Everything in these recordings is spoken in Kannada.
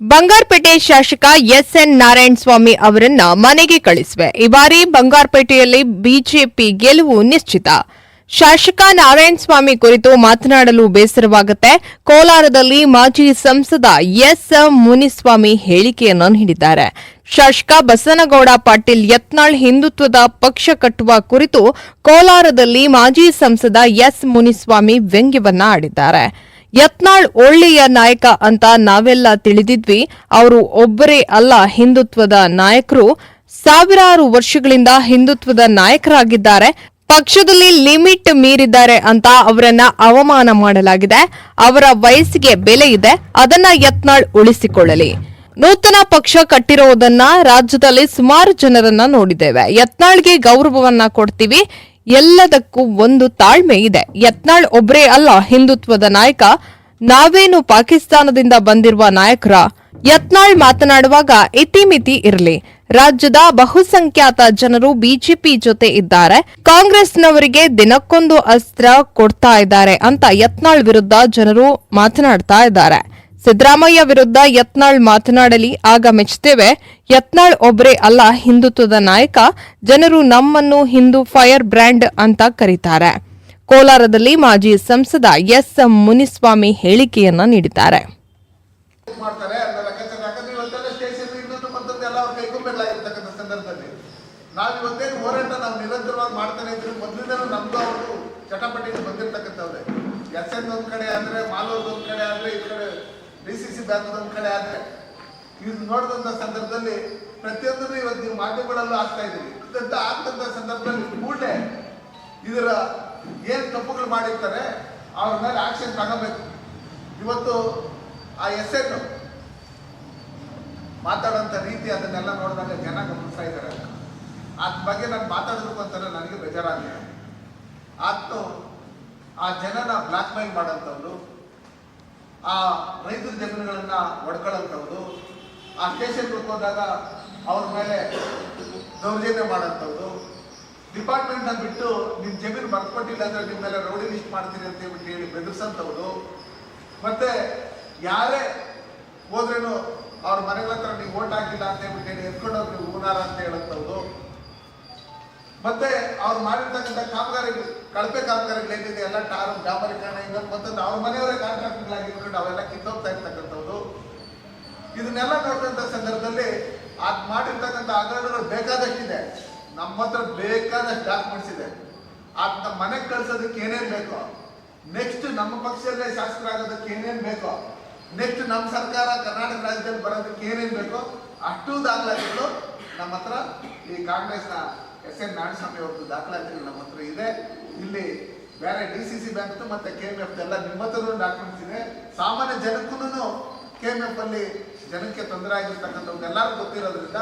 ಬಂಗಾರಪೇಟೆ ಶಾಸಕ ಎಸ್ಎನ್ ನಾರಾಯಣ ಸ್ವಾಮಿ ಅವರನ್ನ ಮನೆಗೆ ಕಳಿಸುವೆ. ಈ ಬಾರಿ ಬಂಗಾರಪೇಟೆಯಲ್ಲಿ ಬಿಜೆಪಿ ಗೆಲುವು ನಿಶ್ಚಿತ. ಶಾಸಕ ನಾರಾಯಣ ಸ್ವಾಮಿ ಕುರಿತು ಮಾತನಾಡಲು ಬೇಸರವಾಗುತ್ತೆ. ಕೋಲಾರದಲ್ಲಿ ಮಾಜಿ ಸಂಸದ ಎಸ್ ಮುನಿಸ್ವಾಮಿ ಹೇಳಿಕೆಯನ್ನು ನೀಡಿದ್ದಾರೆ. ಶಾಸಕ ಬಸನಗೌಡ ಪಾಟೀಲ್ ಯತ್ನಾಳ್ ಹಿಂದುತ್ವದ ಪಕ್ಷ ಕಟ್ಟುವ ಕುರಿತು ಕೋಲಾರದಲ್ಲಿ ಮಾಜಿ ಸಂಸದ ಎಸ್ ಮುನಿಸ್ವಾಮಿ ವ್ಯಂಗ್ಯವನ್ನ ಆಡಿದ್ದಾರೆ. ಯತ್ನಾಳ್ ಒಳ್ಳೆಯ ನಾಯಕ ಅಂತ ನಾವೆಲ್ಲ ತಿಳಿದಿದ್ವಿ. ಅವರು ಒಬ್ಬರೇ ಅಲ್ಲ, ಹಿಂದುತ್ವದ ನಾಯಕರು. ಸಾವಿರಾರು ವರ್ಷಗಳಿಂದ ಹಿಂದುತ್ವದ ನಾಯಕರಾಗಿದ್ದಾರೆ. ಪಕ್ಷದಲ್ಲಿ ಲಿಮಿಟ್ ಮೀರಿದ್ದಾರೆ ಅಂತ ಅವರನ್ನ ಅವಮಾನ ಮಾಡಲಾಗಿದೆ. ಅವರ ವಯಸ್ಸಿಗೆ ಬೆಲೆ ಇದೆ. ಅದನ್ನ ಯತ್ನಾಳ್ ಉಳಿಸಿಕೊಳ್ಳಲಿ. ನೂತನ ಪಕ್ಷ ಕಟ್ಟಿರೋದನ್ನ ರಾಜ್ಯದಲ್ಲಿ ಸುಮಾರು ಜನರನ್ನ ನೋಡಿದ್ದೇವೆ. ಯತ್ನಾಳ್ಗೆ ಗೌರವವನ್ನ ಕೊಡ್ತೀವಿ. ಎಲ್ಲದಕ್ಕೂ ಒಂದು ತಾಳ್ಮೆ ಇದೆ. ಯತ್ನಾಳ್ ಒಬ್ರೇ ಅಲ್ಲ ಹಿಂದುತ್ವದ ನಾಯಕ. ನಾವೇನು ಪಾಕಿಸ್ತಾನದಿಂದ ಬಂದಿರುವ ನಾಯಕರ? ಯತ್ನಾಳ್ ಮಾತನಾಡುವಾಗ ಇತಿಮಿತಿ ಇರಲಿ. ರಾಜ್ಯದ ಬಹುಸಂಖ್ಯಾತ ಜನರು ಬಿಜೆಪಿ ಜೊತೆ ಇದ್ದಾರೆ. ಕಾಂಗ್ರೆಸ್ನವರಿಗೆ ದಿನಕ್ಕೊಂದು ಅಸ್ತ್ರ ಕೊಡ್ತಾ ಇದ್ದಾರೆ ಅಂತ ಯತ್ನಾಳ್ ವಿರುದ್ಧ ಜನರು ಮಾತನಾಡ್ತಾ ಇದ್ದಾರೆ. ಸಿದ್ದರಾಮಯ್ಯ ವಿರುದ್ಧ ಯತ್ನಾಳ್ ಮಾತನಾಡಲಿ ಆಗ ಮೆಚ್ಚುತ್ತೇವೆ ಯತ್ನಾಳ್ ಒಬ್ಬರೇ ಅಲ್ಲ, ಹಿಂದುತ್ವದ ನಾಯಕ. ಜನರು ನಮ್ಮನ್ನು ಹಿಂದೂ ಫೈರ್ ಬ್ರ್ಯಾಂಡ್ ಅಂತ ಕರೀತಾರೆ. ಕೋಲಾರದಲ್ಲಿ ಮಾಜಿ ಸಂಸದ ಎಸ್ ಮುನಿಸ್ವಾಮಿ ಹೇಳಿಕೆಯನ್ನ ನೀಡಿದ್ದಾರೆ. ಚಟಪಟಿ ಬಂದಿರ್ತಕ್ಕಂಥವ್ರೆ. ಎಸ್ ಎನ್ ಒಂದ್ ಕಡೆ ಆದ್ರೆ ಮಾಲೂರ್ ಒಂದ್ ಕಡೆ ಆದ್ರೆ ಈ ಕಡೆ ಡಿ ಸಿ ಸಿ ಬ್ಯಾಂಕ್ ಒಂದು ಕಡೆ ಆದರೆ ಇದು ನೋಡಿದಂಥ ಸಂದರ್ಭದಲ್ಲಿ ಪ್ರತಿಯೊಂದನ್ನು ಇವತ್ತು ನೀವು ಮಾಧ್ಯಮಗಳಲ್ಲೂ ಆಗ್ತಾ ಇದ್ದೀವಿ ಇದಂತ ಆಗ್ತಂಥ ಸಂದರ್ಭದಲ್ಲಿ ಕೂಡಲೇ ಇದರ ಏನು ತಪ್ಪುಗಳು ಮಾಡಿರ್ತಾರೆ, ಅವ್ರ ಮೇಲೆ ಆಕ್ಷನ್ ತಗೋಬೇಕು. ಇವತ್ತು ಆ ಎಸ್ ಎನ್ ಮಾತಾಡೋಂಥ ರೀತಿ ಅದನ್ನೆಲ್ಲ ನೋಡಿದಾಗ ಜನ ಗಮನಿಸ್ತಾ ಇದ್ದಾರೆ. ಅದ್ರ ಬಗ್ಗೆ ನಾನು ಮಾತಾಡಬೇಕು ಅಂತಾನೆ ನನಗೆ ಬೇಜಾರಾಗಿದೆ ಆತು ಆ ಜನನ ಬ್ಲಾಕ್ ಮೇಲ್ ಮಾಡೋಂಥವ್ರು ಆ ರೈತರ ಜಮೀನುಗಳನ್ನ ಒಡ್ಕೊಳ್ಳೋಂಥವ್ರು ಆ ಸ್ಟೇಷನ್ ಹೋದಾಗ ಅವ್ರ ಮೇಲೆ ದೌರ್ಜನ್ಯ ಮಾಡೋಂಥವ್ರು ಡಿಪಾರ್ಟ್ಮೆಂಟ್ನ ಬಿಟ್ಟು ನಿಮ್ಮ ಜಮೀನು ಬರ್ಕೊಟ್ಟಿಲ್ಲ ಅಂದ್ರೆ ನಿಮ್ಮ ಮೇಲೆ ರೌಡಿ ಲಿಸ್ಟ್ ಮಾಡ್ತೀನಿ ಅಂತ ಹೇಳ್ಬಿಟ್ಟು ಹೇಳಿ ಬೆದರ್ಸಂಥವ್ರು. ಮತ್ತೆ ಯಾರೇ ಹೋದ್ರೇನು ಅವ್ರ ಮನೆಗಳ ಹತ್ರ ನೀವು ಓಟ್ ಹಾಕಿಲ್ಲ ಅಂತ ಹೇಳ್ಬಿಟ್ಟು ಹೇಳಿ ಎತ್ಕೊಂಡೋಗಿ ನೀವು ಹೂನಾರ ಅಂತ ಹೇಳಂಥವ್ರು. ಮತ್ತೆ ಅವ್ರು ಮಾಡಿರ್ತಕ್ಕಂಥ ಕಾಮಗಾರಿಗಳು, ಕಳಪೆ ಕಾಮಗಾರಿಗಳು ಏನಿದೆ, ಎಲ್ಲ ಟಾರು ಡಾಂಬರೀಕರಣ ಇನ್ನೊಂದು ಮತ್ತೊಂದು ಅವ್ರ ಮನೆಯವರೇ ಕಾಂಟ್ರಾಕ್ಟ್ಗಳಾಗಿ ಇಟ್ಕೊಂಡು ಅವೆಲ್ಲ ಕಿತ್ತೋಗ್ತಾ ಇರ್ತಕ್ಕಂಥವ್ರು ಇದನ್ನೆಲ್ಲ ನೋಡಿದಂಥ ಸಂದರ್ಭದಲ್ಲಿ ಅದು ಮಾಡಿರ್ತಕ್ಕಂಥ ಹಗರಣಗಳು ಬೇಕಾದಷ್ಟಿದೆ. ನಮ್ಮ ಹತ್ರ ಬೇಕಾದಷ್ಟು ಡಾಕ್ಯುಮೆಂಟ್ಸ್ ಇದೆ. ಅದನ್ನ ಮನೆಗೆ ಕಳ್ಸೋದಕ್ಕೆ ಏನೇನ್ ಬೇಕೋ ನೆಕ್ಸ್ಟ್ ನಮ್ಮ ಪಕ್ಷದಲ್ಲೇ ಶಾಸಕರಾಗೋದಕ್ಕೆ ಏನೇನ್ ಬೇಕೋ ನೆಕ್ಸ್ಟ್ ನಮ್ಮ ಸರ್ಕಾರ ಕರ್ನಾಟಕ ರಾಜ್ಯದಲ್ಲಿ ಬರೋದಕ್ಕೆ ಏನೇನ್ ಬೇಕೋ, ಅಷ್ಟು ದಾಖಲಾತಿಗಳು ನಮ್ಮ ಹತ್ರ ಈ ಕಾಂಗ್ರೆಸ್ನ ಎಸ್ ಎನ್ ನಾರಾಯಣಸ್ವಾಮಿ ಅವ್ರದ್ದು ದಾಖಲಾತಿ ನಮ್ಮ ಹತ್ರ ಇದೆ. ಇಲ್ಲಿ ಬೇರೆ ಡಿ ಸಿ ಸಿ ಬ್ಯಾಂಕ್ ಮತ್ತೆ ಕೆ ಎಂ ಎಫ್ ಎಲ್ಲ ನಿಮ್ಮ ಹತ್ರ ಡಾಕ್ಯುಮೆಂಟ್ಸ್ ಇದೆ. ಸಾಮಾನ್ಯ ಜನಕ್ಕೂ ಕೆ ಎಂ ಎಫ್ ಅಲ್ಲಿ ಜನಕ್ಕೆ ತೊಂದರೆ ಆಗಿರ್ತಕ್ಕಂಥವ್ರು ಎಲ್ಲರಿಗೂ ಗೊತ್ತಿರೋದ್ರಿಂದ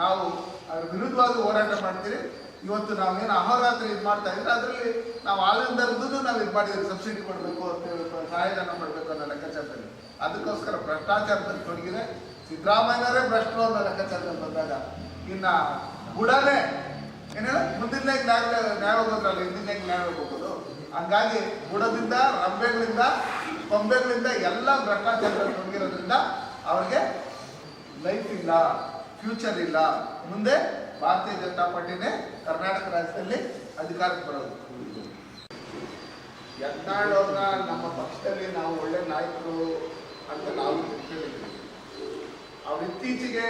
ನಾವು ಅದ್ರ ವಿರುದ್ಧವಾಗಿ ಹೋರಾಟ ಮಾಡ್ತೀರಿ. ಇವತ್ತು ನಾವೇನು ಅಹೋರಾತ್ರಿ ಇದು ಮಾಡ್ತಾ ಇದ್ರೆ ಅದರಲ್ಲಿ ನಾವು ಆಲಿಂದರದ್ದು ನಾವು ಇದು ಮಾಡಿದ್ವಿ ಸಬ್ಸಿಡಿ ಕೊಡಬೇಕು ಅಂತ ಹೇಳ್ಬೇಕು ಸಹಾಯಧನ ಮಾಡಬೇಕು ಅನ್ನೋ ಲೆಕ್ಕಾಚಾರದಲ್ಲಿ. ಅದಕ್ಕೋಸ್ಕರ ಭ್ರಷ್ಟಾಚಾರದಲ್ಲಿ ತೊಡಗಿದೆ. ಸಿದ್ದರಾಮಯ್ಯನವರೇ ಭ್ರಷ್ಟರು ಅನ್ನೋ ಲೆಕ್ಕಾಚಾರದಲ್ಲಿ ಬಂದಾಗ ಇನ್ನು ಬುಡನೇ ಏನೇಳ ಮುಂದಿನ ನ್ಯಾಯ ನ್ಯಾಯ ಹೋಗೋದ್ರಲ್ಲ ಹಿಂದಿನ ನ್ಯಾಯ ಹೋಗೋದು ಹಂಗಾಗಿ ಬುಡದಿಂದ, ರಂಬೆಗಳಿಂದ, ಕೊಂಬೆಗಳಿಂದ ಎಲ್ಲ ಭ್ರಷ್ಟಾಚಾರದಲ್ಲಿ ತೊಡಗಿರೋದ್ರಿಂದ ಅವ್ರಿಗೆ ಲೈಫ್ ಇಲ್ಲ ಫ್ಯೂಚರ್ ಇಲ್ಲ. ಮುಂದೆ ಭಾರತೀಯ ಜನತಾ ಪಾರ್ಟಿನೇ ಕರ್ನಾಟಕ ರಾಜ್ಯದಲ್ಲಿ ಅಧಿಕಾರಕ್ಕೆ ಬರೋದು. ಯತ್ನಾಳ್ ನಮ್ಮ ಪಕ್ಷದಲ್ಲಿ ನಾವು ಒಳ್ಳೆ ನಾಯಕರು ಅಂತ ನಾವು ತಿಳ್ಕೊಂಡಿದ್ದೀವಿ. ಅವ್ರು ಇತ್ತೀಚೆಗೆ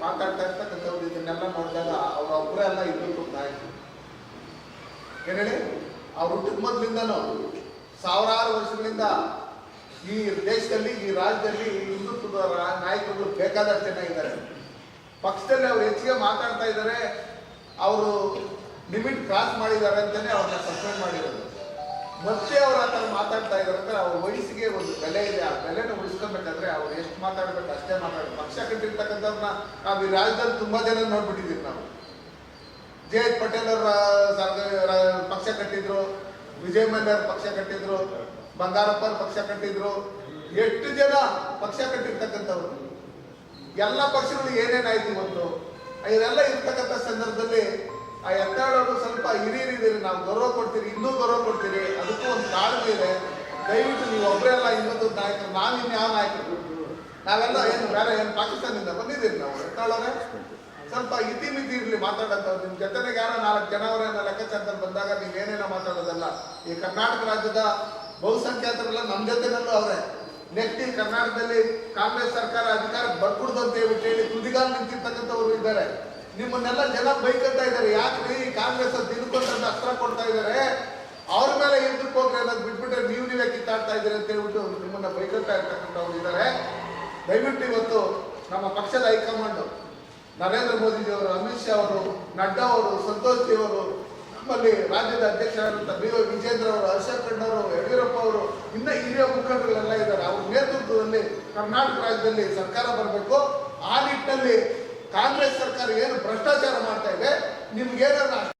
ಮಾತಾಡ್ತಾ ಇರ್ತಕ್ಕಂಥವ್ರು ಇದನ್ನೆಲ್ಲ ನೋಡಿದಾಗ ಅವ್ರ ಒಬ್ಬರೇ ಎಲ್ಲ ಇದ್ರು ನಾಯಕರು. ಏನೇಳಿ ಹೇಳಿ? ಅವ್ರು ಹುಟ್ಟಿದ ಮೊದಲಿಂದನೂ ಸಾವಿರಾರು ವರ್ಷಗಳಿಂದ ಈ ದೇಶದಲ್ಲಿ, ಈ ರಾಜ್ಯದಲ್ಲಿ ಹಿಂದುತ್ವದ ನಾಯಕರು ನಾಯಕರುಗಳು ಬೇಕಾದಷ್ಟು ಜನ ಇದ್ದಾರೆ. ಪಕ್ಷದಲ್ಲಿ ಅವ್ರು ಹೆಚ್ಚಿಗೆ ಮಾತಾಡ್ತಾ ಇದ್ದಾರೆ, ಅವರು ಲಿಮಿಟ್ ಕ್ರಾಸ್ ಮಾಡಿದ್ದಾರೆ ಅಂತಲೇ ಅವ್ರನ್ನ ಸಸ್ಪೆಂಡ್ ಮಾಡಿರೋದು. ಮತ್ತೆ ಅವ್ರು ಮಾತಾಡ್ತಾ ಇದ್ದಾರೆ ಅಂದ್ರೆ ಅವ್ರ ವಯಸ್ಸಿಗೆ ಒಂದು ಬೆಲೆ ಇದೆ. ಆ ಬೆಲೆನ ಉಳಿಸ್ಕೊಬೇಕಾದ್ರೆ ಅವ್ರು ಎಷ್ಟು ಮಾತಾಡ್ಬೇಕು ಅಷ್ಟೇ ಮಾತಾಡ್ಬೇಕು. ಪಕ್ಷ ಕಟ್ಟಿರ್ತಕ್ಕಂಥವ್ರನ್ನ ನಾವು ಈ ರಾಜ್ಯದಲ್ಲಿ ತುಂಬಾ ಜನ ನೋಡ್ಬಿಟ್ಟಿದ್ದೀವಿ ನಾವು. ಜೆ ಎಚ್ ಪಟೇಲ್ ಅವರ ಪಕ್ಷ ಕಟ್ಟಿದ್ರು, ವಿಜಯ್ ಮಲ್ಯ ಅವ್ರ ಪಕ್ಷ ಕಟ್ಟಿದ್ರು, ಬಂಗಾರಪ್ಪ ಪಕ್ಷ ಕಟ್ಟಿದ್ರು. ಎಷ್ಟು ಜನ ಪಕ್ಷ ಕಟ್ಟಿರ್ತಕ್ಕಂಥವ್ರು? ಎಲ್ಲ ಪಕ್ಷಗಳು ಏನೇನಾಯ್ತು ಮೊದಲು ಇದೆಲ್ಲ ಇರ್ತಕ್ಕಂಥ ಸಂದರ್ಭದಲ್ಲಿ ಆ ಎತ್ತಾಳವರು ಸ್ವಲ್ಪ ಹಿರಿಯರಿದ್ದೀರಿ, ನಾವು ಗೌರವ ಕೊಡ್ತೀರಿ, ಇನ್ನೂ ಗೌರವ ಕೊಡ್ತೀರಿ, ಅದಕ್ಕೂ ಒಂದು ಕಾರಣ ಇದೆ. ದಯವಿಟ್ಟು ನೀವು ಒಬ್ಬರೇ ಅಲ್ಲ, ಇನ್ನೊಂದು ನಾಯಕರು, ನಾನು ಇನ್ಯಾವ ನಾಯಕರು? ನಾವೆಲ್ಲ ಏನು ಬೇರೆ ಏನು ಪಾಕಿಸ್ತಾನದಿಂದ ಬಂದಿದ್ದೀರಿ ನಾವು ಎತ್ತಾಳೋರೆ ಸ್ವಲ್ಪ ಇತಿಮಿತಿ ಇರಲಿ ಮಾತಾಡೋದು ನಿಮ್ಮ ಜೊತೆಗೆ ಯಾರೋ ನಾಲ್ಕು ಜನ ಅನ್ನೋ ಲೆಕ್ಕಾಚಾರದಲ್ಲಿ ಬಂದಾಗ ನೀವು ಏನೇನೋ ಮಾತಾಡೋದಲ್ಲ. ಈ ಕರ್ನಾಟಕ ರಾಜ್ಯದ ಬಹುಸಂಖ್ಯಾತರೆಲ್ಲ ನಮ್ಮ ಜೊತೆನಲ್ಲೂ ಅವರೇ. ನೆಕ್ಸ್ಟ್ ಕರ್ನಾಟಕದಲ್ಲಿ ಕಾಂಗ್ರೆಸ್ ಸರ್ಕಾರ ಅಧಿಕಾರ ಬರ್ಕೊಡ್ದು ಅಂತ ಹೇಳಿ ತುದಿಗಾಲ್ ನಿಂತಿರ್ತಕ್ಕಂಥವ್ರು ಇದ್ದಾರೆ. ನಿಮ್ಮನ್ನೆಲ್ಲ ಜನ ಬೈಕಂತ ಇದ್ದಾರೆ. ಯಾಕ್ರಿ ಕಾಂಗ್ರೆಸ್ ತಿನ್ಕೊಂತ ಅಸ್ತ್ರ ಕೊಡ್ತಾ ಇದ್ದಾರೆ? ಅವ್ರ ಮೇಲೆ ಎದ್ದಕ್ಕೆ ಹೋಗ್ರಿ ಅನ್ನೋದು ಬಿಟ್ಬಿಟ್ರೆ ನೀವು ನೀವೇ ಕಿತ್ತಾಡ್ತಾ ಇದ್ದೀರಿ ಅಂತ ಹೇಳ್ಬಿಟ್ಟು ನಿಮ್ಮನ್ನ ಬೈಕಂತ ಇರ್ತಕ್ಕಂಥವ್ರು ಇದ್ದಾರೆ. ದಯವಿಟ್ಟು ಇವತ್ತು ನಮ್ಮ ಪಕ್ಷದ ಹೈಕಮಾಂಡ್ ನರೇಂದ್ರ ಮೋದಿಜಿಯವರು ಅಮಿತ್ ಶಾ ಅವರು, ನಡ್ಡಾ ಅವರು, ಸಂತೋಷ್ ಜಿ ಅವರು, ನಮ್ಮಲ್ಲಿ ರಾಜ್ಯದ ಅಧ್ಯಕ್ಷರಾದಂಥ ಬಿ ವೈ ವಿಜೇಂದ್ರ ಅವರು ಹರ್ಷ ಅವರು, ಯಡಿಯೂರಪ್ಪ ಅವರು, ಇನ್ನ ಹಿರಿಯ ಮುಖಂಡರುಗಳೆಲ್ಲ ಇದ್ದಾರೆ. ಅವ್ರ ನೇತೃತ್ವದಲ್ಲಿ ಕರ್ನಾಟಕ ರಾಜ್ಯದಲ್ಲಿ ಸರ್ಕಾರ ಬರಬೇಕು. ಆ ನಿಟ್ಟಿನಲ್ಲಿ ಕಾಂಗ್ರೆಸ್ ಸರ್ಕಾರ ಏನು ಭ್ರಷ್ಟಾಚಾರ ಮಾಡ್ತಾ ಇದೆ ನಿಮ್ಗೇನಾದ್ರು